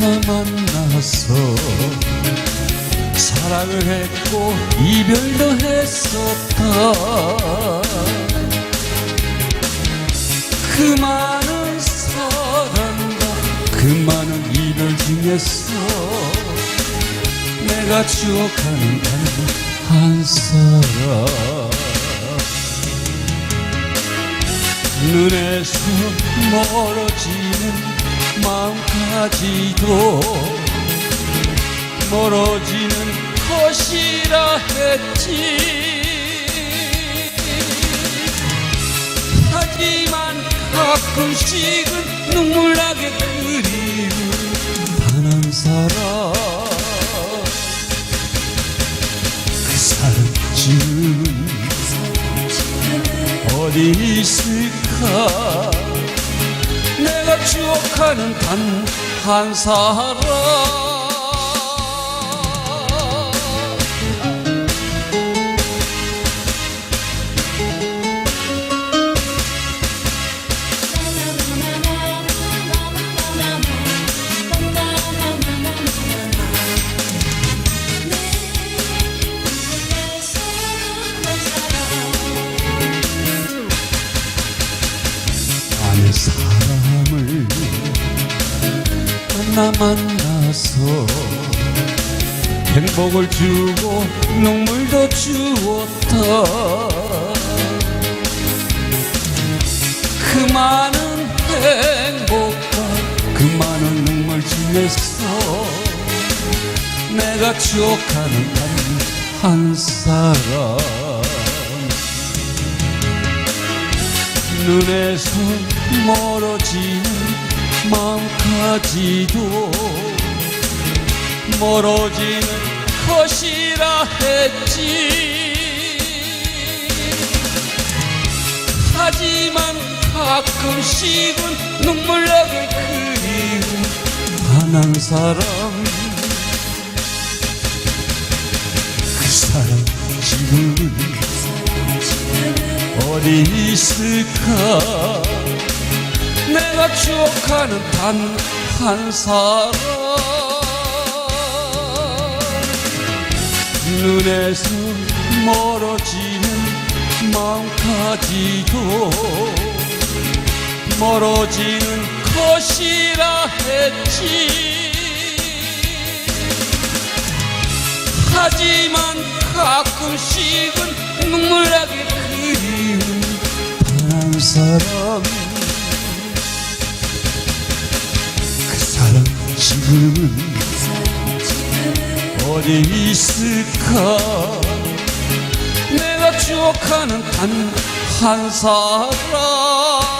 나 만나서 사랑을 했고 이별도 했었다. 그 많은 사랑과 그 많은 이별 중에서 내가 추억하는 단한 사람. 눈에서 멀어지는 마음까지도 멀어지는 것이라 했지. 하지만 가끔씩은 눈물나게 그리운 단한 사람. 그 사람 지금 어디 있을까 추억하는 단 한 사람 사람을 만나 만나서 행복을 주고 눈물도 주었다. 그 많은 행복과 그 많은 눈물 중에서 내가 추억하는 단한 사람 눈에서 멀어지는 마음까지도 멀어지는 것이라 했지. 하지만 가끔씩은 눈물 나게 그리운 단한 사람 어디 있을까? 내가 추억하는 단 한 사람. 눈에서 멀어지는 마음까지도 멀어지는 것이라 했지. 하지만 가끔씩은 눈물나게 사람. 그 사람 지금은 어디 있을까? 내가 추억하는 단 한 사람